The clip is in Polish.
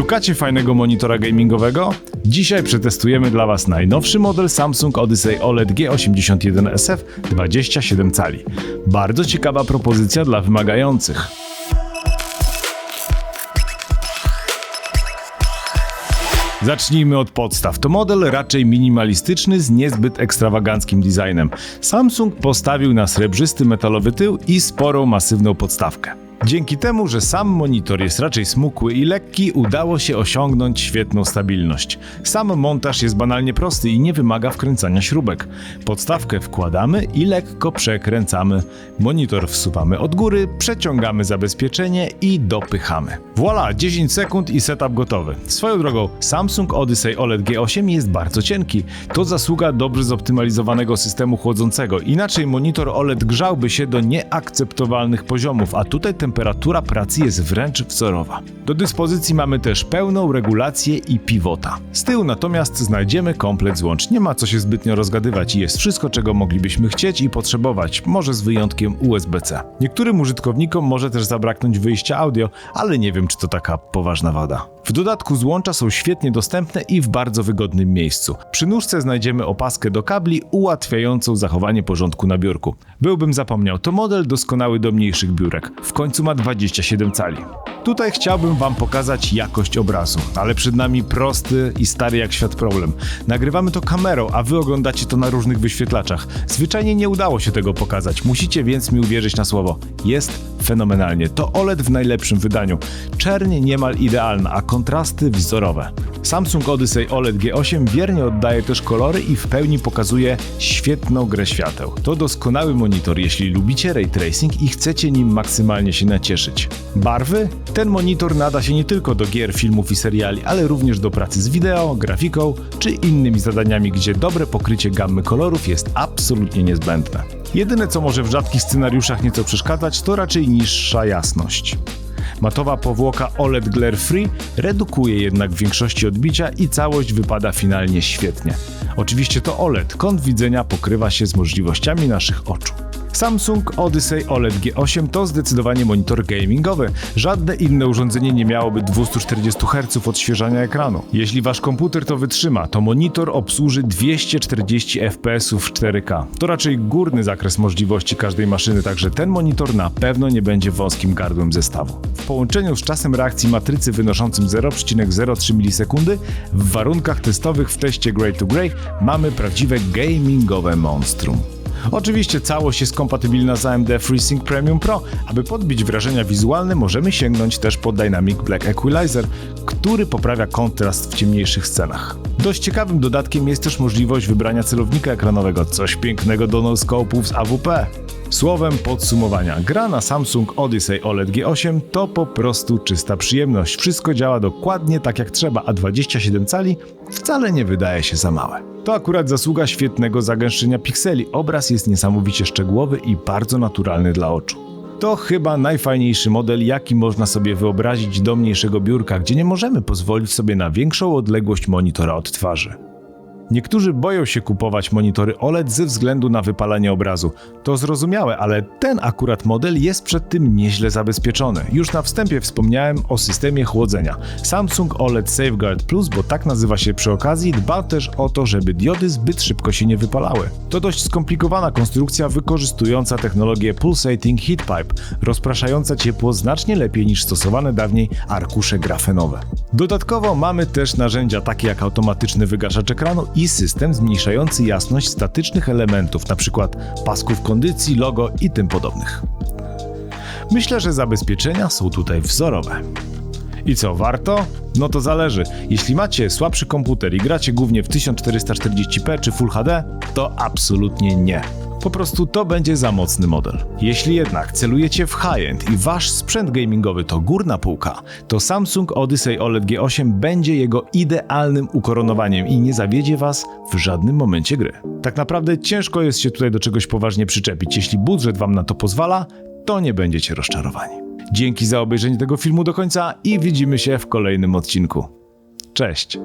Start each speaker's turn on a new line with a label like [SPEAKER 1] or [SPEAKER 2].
[SPEAKER 1] Szukacie fajnego monitora gamingowego? Dzisiaj przetestujemy dla Was najnowszy model Samsung Odyssey OLED G81SF 27 cali. Bardzo ciekawa propozycja dla wymagających. Zacznijmy od podstaw. To model raczej minimalistyczny z niezbyt ekstrawaganckim designem. Samsung postawił na srebrzysty metalowy tył i sporą masywną podstawkę. Dzięki temu, że sam monitor jest raczej smukły i lekki, udało się osiągnąć świetną stabilność. Sam montaż jest banalnie prosty i nie wymaga wkręcania śrubek. Podstawkę wkładamy i lekko przekręcamy. Monitor wsuwamy od góry, przeciągamy zabezpieczenie i dopychamy. Voila, 10 sekund i setup gotowy. Swoją drogą, Samsung Odyssey OLED G8 jest bardzo cienki. To zasługa dobrze zoptymalizowanego systemu chłodzącego. Inaczej monitor OLED grzałby się do nieakceptowalnych poziomów, a tutaj temperatura pracy jest wręcz wzorowa. Do dyspozycji mamy też pełną regulację i pivota. Z tyłu natomiast znajdziemy komplet złącz. Nie ma co się zbytnio rozgadywać i jest wszystko, czego moglibyśmy chcieć i potrzebować, może z wyjątkiem USB-C. Niektórym użytkownikom może też zabraknąć wyjścia audio, ale nie wiem, czy to taka poważna wada. W dodatku złącza są świetnie dostępne i w bardzo wygodnym miejscu. Przy nóżce znajdziemy opaskę do kabli ułatwiającą zachowanie porządku na biurku. Byłbym zapomniał, to model doskonały do mniejszych biurek. W końcu ma 27 cali. Tutaj chciałbym Wam pokazać jakość obrazu, ale przed nami prosty i stary jak świat problem. Nagrywamy to kamerą, a Wy oglądacie to na różnych wyświetlaczach. Zwyczajnie nie udało się tego pokazać, musicie więc mi uwierzyć na słowo. Jest fenomenalnie. To OLED w najlepszym wydaniu. Czerń niemal idealna, a kontrasty wzorowe. Samsung Odyssey OLED G8 wiernie oddaje też kolory i w pełni pokazuje świetną grę świateł. To doskonały monitor, jeśli lubicie ray tracing i chcecie nim maksymalnie się nacieszyć. Barwy? Ten monitor nada się nie tylko do gier, filmów i seriali, ale również do pracy z wideo, grafiką czy innymi zadaniami, gdzie dobre pokrycie gammy kolorów jest absolutnie niezbędne. Jedyne co może w rzadkich scenariuszach nieco przeszkadzać to raczej niższa jasność. Matowa powłoka OLED Glare Free redukuje jednak w większości odbicia i całość wypada finalnie świetnie. Oczywiście to OLED, kąt widzenia pokrywa się z możliwościami naszych oczu. Samsung Odyssey OLED G8 to zdecydowanie monitor gamingowy. Żadne inne urządzenie nie miałoby 240 Hz odświeżania ekranu. Jeśli wasz komputer to wytrzyma, to monitor obsłuży 240 fps w 4K. To raczej górny zakres możliwości każdej maszyny, także ten monitor na pewno nie będzie wąskim gardłem zestawu. W połączeniu z czasem reakcji matrycy wynoszącym 0,03 milisekundy w warunkach testowych w teście Grey to Grey mamy prawdziwe gamingowe monstrum. Oczywiście całość jest kompatybilna z AMD FreeSync Premium Pro. Aby podbić wrażenia wizualne, możemy sięgnąć też po Dynamic Black Equalizer, który poprawia kontrast w ciemniejszych scenach. Dość ciekawym dodatkiem jest też możliwość wybrania celownika ekranowego, coś pięknego do no-scope'ów z AWP. Słowem podsumowania, gra na Samsung Odyssey OLED G8 to po prostu czysta przyjemność. Wszystko działa dokładnie tak jak trzeba, a 27 cali wcale nie wydaje się za małe. To akurat zasługa świetnego zagęszczenia pikseli. Obraz jest niesamowicie szczegółowy i bardzo naturalny dla oczu. To chyba najfajniejszy model, jaki można sobie wyobrazić do mniejszego biurka, gdzie nie możemy pozwolić sobie na większą odległość monitora od twarzy. Niektórzy boją się kupować monitory OLED ze względu na wypalanie obrazu. To zrozumiałe, ale ten akurat model jest przed tym nieźle zabezpieczony. Już na wstępie wspomniałem o systemie chłodzenia. Samsung OLED Safeguard Plus, bo tak nazywa się przy okazji, dba też o to, żeby diody zbyt szybko się nie wypalały. To dość skomplikowana konstrukcja wykorzystująca technologię Pulsating Heat Pipe, rozpraszająca ciepło znacznie lepiej niż stosowane dawniej arkusze grafenowe. Dodatkowo mamy też narzędzia takie jak automatyczny wygaszacz ekranu i system zmniejszający jasność statycznych elementów, np. pasków kondycji, logo i tym podobnych. Myślę, że zabezpieczenia są tutaj wzorowe. I co, warto? No to zależy. Jeśli macie słabszy komputer i gracie głównie w 1440p czy Full HD, to absolutnie nie. Po prostu to będzie za mocny model. Jeśli jednak celujecie w high-end i wasz sprzęt gamingowy to górna półka, to Samsung Odyssey OLED G8 będzie jego idealnym ukoronowaniem i nie zawiedzie was w żadnym momencie gry. Tak naprawdę ciężko jest się tutaj do czegoś poważnie przyczepić. Jeśli budżet wam na to pozwala, to nie będziecie rozczarowani. Dzięki za obejrzenie tego filmu do końca i widzimy się w kolejnym odcinku. Cześć!